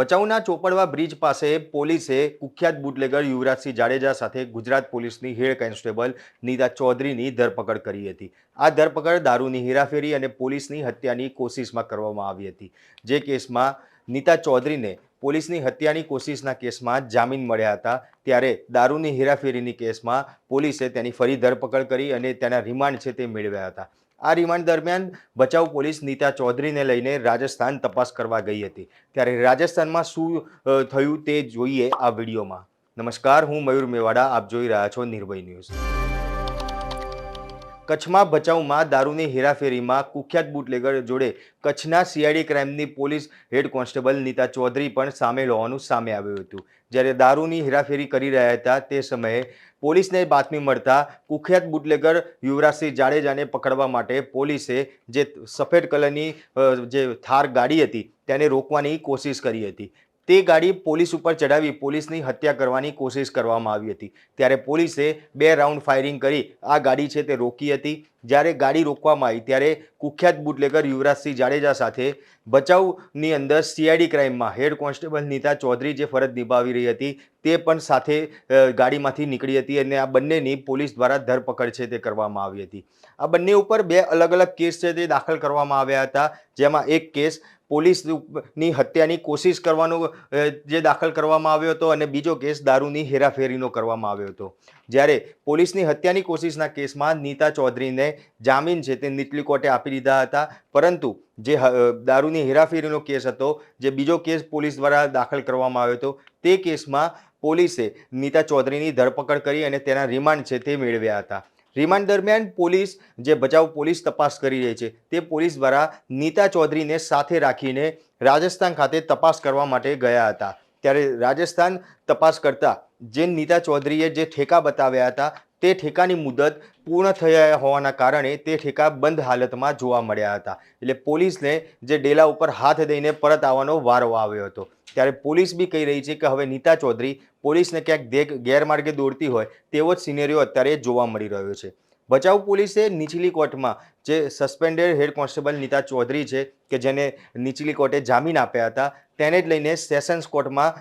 ભચાઉના ચોપડવા bridge પાસે પોલીસે કુખ્યાત બુટલેગર યુવરાજસિંહ જાડેજા સાથે ગુજરાત પોલીસની હેડ કોન્સ્ટેબલ નીતા ચૌધરીની ધરપકડ કરી હતી. આ ધરપકડ દારૂની હેરાફેરી અને પોલીસની હત્યાની કોશિશમાં કરવામાં આવી હતી. જે કેસમાં નીતા ચૌધરીને પોલીસની હત્યાની કોશિશના કેસમાં જામીન મળ્યા હતા, ત્યારે દારૂની હેરાફેરીની કેસમાં પોલીસે તેની ફરી ધરપકડ કરી અને તેના રિમાન્ડ છે તે મેળવ્યા હતા. આ રિમાન્ડ દરમિયાન બચાવ પોલીસ નીતા ચૌધરીને લઈને રાજસ્થાન તપાસ કરવા ગઈ હતી. ત્યારે રાજસ્થાનમાં શું થયું તે જોઈએ આ વિડીયોમાં. નમસ્કાર, હું મયુર મેવાડા, આપ જોઈ રહ્યા છો નિર્ભય ન્યૂઝ. કચ્છમાં ભચાઉમાં દારૂની હેરાફેરીમાં કુખ્યાત બુટલેગર જોડે કચ્છના CID ક્રાઇમની police head constable Nita Chaudhary પણ સામેલ હોવાનું સામે આવ્યું હતું. જ્યારે દારૂની હેરાફેરી કરી રહ્યા હતા તે સમયે પોલીસને બાતમી મળતા કુખ્યાત બુટલેગર યુવરાજસિંહ જાડેજાને પકડવા માટે પોલીસે જે સફેદ કલરની જે થાર ગાડી હતી તેને રોકવાની કોશિશ કરી હતી. તે ગાડી પોલીસ ઉપર ચડાવી પોલીસની હત્યા કરવાની કોશિશ કરવામાં આવી હતી. ત્યારે પોલીસે બે રાઉન્ડ ફાયરિંગ કરી આ ગાડી છે તે રોકી હતી. જ્યારે ગાડી રોકવામાં આવી, ત્યારે કુખ્યાત બુટલેગર યુવરાજસિંહ જાડેજા સાથે બચાવની અંદર સીઆઈડી ક્રાઇમમાં હેડ કોન્સ્ટેબલ નીતા ચૌધરી જે ફરજ નિભાવી રહી હતી તે પણ સાથે ગાડીમાંથી નીકળી હતી અને આ બંનેની પોલીસ દ્વારા ધરપકડ છે તે કરવામાં આવી હતી. આ બંને ઉપર બે અલગ અલગ કેસ છે તે દાખલ કરવામાં આવ્યા હતા, જેમાં એક કેસ પોલીસની હત્યાની કોશિશ કરવાનો જે દાખલ કરવામાં આવ્યો હતો અને બીજો કેસ દારૂની હેરાફેરીનો કરવામાં આવ્યો હતો. જ્યારે પોલીસની હત્યાની કોશિશના કેસમાં નીતા ચૌધરીને જામીન છે તે નીચલી કોર્ટે આપી દીધા હતા. પરંતુ જે દારૂની હેરાફેરીનો કેસ હતો, જે બીજો કેસ પોલીસ દ્વારા દાખલ કરવામાં આવ્યો હતો, તે કેસમાં પોલીસે નીતા ચૌધરીની ધરપકડ કરી અને તેના રિમાન્ડ છે તે મેળવ્યા હતા. રિમાન્ડ દરમિયાન પોલીસ જે બચાવ પોલીસ તપાસ કરી રહી છે, તે પોલીસ દ્વારા નીતા ચૌધરીને સાથે રાખીને રાજસ્થાન ખાતે તપાસ કરવા માટે ગયા હતા. ત્યારે રાજસ્થાન તપાસ કરતા જે નીતા ચૌધરીએ જે ઠેકા બતાવ્યા હતા તે ઠેકાની મુદત પૂર્ણ થયા હોવાના કારણે તે ઠેકા બંધ હાલતમાં જોવા મળ્યા હતા. એટલે પોલીસને જે ડેલા ઉપર હાથ દઈને પરત આવવાનો વારો આવ્યો હતો. ત્યારે પોલીસ બી કહી રહી છે કે હવે નીતા ચૌધરી પોલીસને ક્યાંક ગેરમાર્ગે દોડતી હોય તેવો જ સિનેરિયો અત્યારે જોવા મળી રહ્યો છે. બચાવ પોલીસે નીચલી કોર્ટમાં, જે suspended head constable Nita Chaudhary છે, કે જેને નીચલી કોર્ટે જામીન આપ્યા હતા, તેને જ લઈને સેશન્સ કોર્ટમાં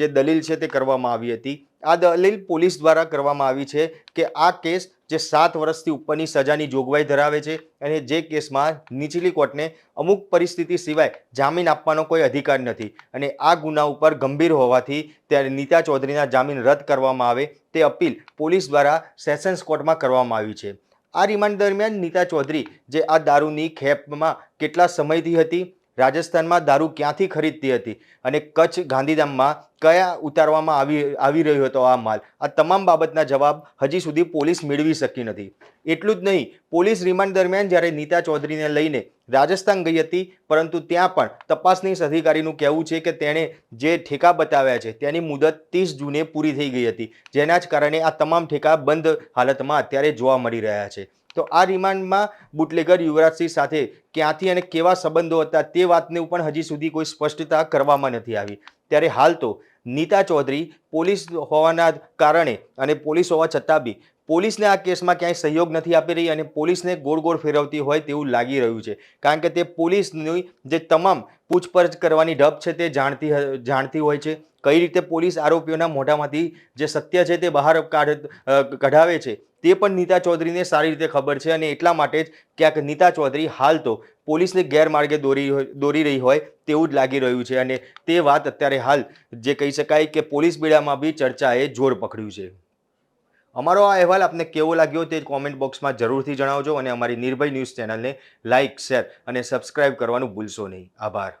જે દલીલ છે તે કરવામાં આવી હતી. આ દલીલ પોલીસ દ્વારા કરવામાં આવી છે કે આ કેસ જે સાત વર્ષથી ઉપરની સજાની જોગવાઈ ધરાવે છે અને જે કેસમાં નીચલી કોર્ટને અમુક પરિસ્થિતિ સિવાય જામીન આપવાનો કોઈ અધિકાર નથી. અને આ ગુના ઉપર ગંભીર હોવાથી ત્યારે નીતા ચૌધરીના જામીન રદ કરવામાં આવે તે અપીલ પોલીસ દ્વારા સેશન્સ કોર્ટમાં કરવામાં આવી છે. આ રિમાન્ડ દરમિયાન નીતા ચૌધરી જે આ દારૂની ખેપમાં કેટલા સમયથી હતી, રાજસ્થાનમાં દારૂ ક્યાંથી ખરીદતી હતી અને કચ્છ ગાંધીધામમાં કયા ઉતારવામાં આવી આવી રહ્યો હતો આ માલ? આ તમામ બાબતના જવાબ હજી સુધી પોલીસ મેળવી શકી નથી. એટલું જ નહીં, પોલીસ રિમાન્ડ દરમિયાન જ્યારે નીતા ચૌધરીને લઈને રાજસ્થાન ગઈ હતી, પરંતુ ત્યાં પણ તપાસનીશ અધિકારીનું કહેવું છે કે તેણે જે ઠેકા બતાવ્યા છે, તેની મુદત ત્રીસ જૂને પૂરી થઈ ગઈ હતી. જેના જ કારણે આ તમામ ઠેકા બંધ હાલતમાં અત્યારે જોવા મળી રહ્યા છે. તો આ રિમાન્ડમાં બુટલેગર યુવરાજસિંહ સાથે ક્યાંથી અને કેવા સંબંધો હતા તે વાતને પણ હજી સુધી કોઈ સ્પષ્ટતા કરવામાં નથી આવી. ત્યારે હાલ તો નીતા ચૌધરી પોલીસ હોવાના કારણે અને પોલીસ હોવા છતાં બી પોલીસને આ કેસમાં ક્યાંય સહયોગ નથી આપી રહી અને પોલીસને ગોળ ગોળ ફેરવતી હોય તેવું લાગી રહ્યું છે. કારણ કે તે પોલીસની જે તમામ પૂછપરછ કરવાની ઢબ છે તે જાણતી જાણતી હોય છે. કઈ રીતે પોલીસ આરોપીઓના મોઢામાંથી જે સત્ય છે તે બહાર કાઢ કઢાવે છે. તે પણ નીતા ચૌધરીને સારી રીતે ખબર છે અને એટલા માટે જ ક્યાંક નીતા ચૌધરી હાલ તો પોલીસને ગેરમાર્ગે દોરી દોરી રહી હોય તેવું જ લાગી રહ્યું છે અને તે વાત અત્યારે હાલ જે કહી શકાય કે પોલીસ બેડામાં બી ચર્ચાએ જોર પકડ્યું છે. અમારો આ અહેવાલ આપને કેવો લાગ્યો તે કોમેન્ટ બોક્સમાં જરૂરથી જણાવજો અને અમારી નિર્ભય ન્યૂઝ ચેનલને લાઇક શેર અને સબસ્ક્રાઇબ કરવાનું ભૂલશો નહીં. આભાર.